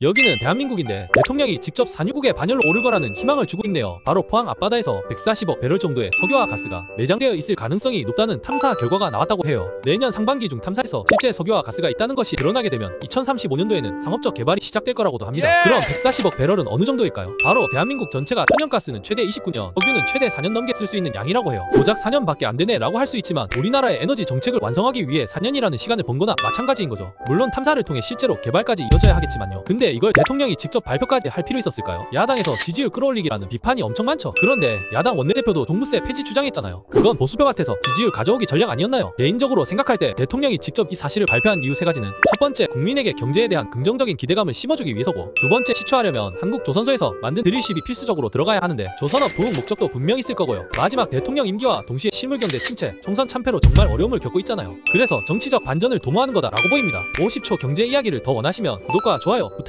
여기는 대한민국인데 대통령이 직접 산유국에 반열로 오를 거라는 희망을 주고 있네요. 바로 포항 앞바다에서 140억 배럴 정도의 석유와 가스가 매장되어 있을 가능성이 높다는 탐사 결과가 나왔다고 해요. 내년 상반기 중 탐사에서 실제 석유와 가스가 있다는 것이 드러나게 되면 2035년도에는 상업적 개발이 시작될 거라고도 합니다. 예! 그럼 140억 배럴은 어느 정도일까요? 바로 대한민국 전체가 천연가스는 최대 29년, 석유는 최대 4년 넘게 쓸 수 있는 양이라고 해요. 고작 4년밖에 안 되네 라고 할 수 있지만 우리나라의 에너지 정책을 완성하기 위해 4년이라는 시간을 번 거나 마찬가지인 거죠. 물론 탐사를 통해 실제로 개발까지 이어져야 하겠지만요. 근데 이걸 대통령이 직접 발표까지 할 필요 있었을까요? 야당에서 지지율 끌어올리기라는 비판이 엄청 많죠. 그런데 야당 원내대표도 종부세 폐지 주장했잖아요. 그건 보수표 같아서 지지율 가져오기 전략 아니었나요? 개인적으로 생각할 때 대통령이 직접 이 사실을 발표한 이유 세 가지는 첫 번째 국민에게 경제에 대한 긍정적인 기대감을 심어주기 위해서고 두 번째 시추하려면 한국 조선소에서 만든 드릴십이 필수적으로 들어가야 하는데 조선업 부흥 목적도 분명 있을 거고요. 마지막 대통령 임기와 동시에 실물경제 침체, 총선 참패로 정말 어려움을 겪고 있잖아요. 그래서 정치적 반전을 도모하는 거다라고 보입니다. 50초 경제 이야기를 더 원하시면 구독과 좋아요 부탁드립니다.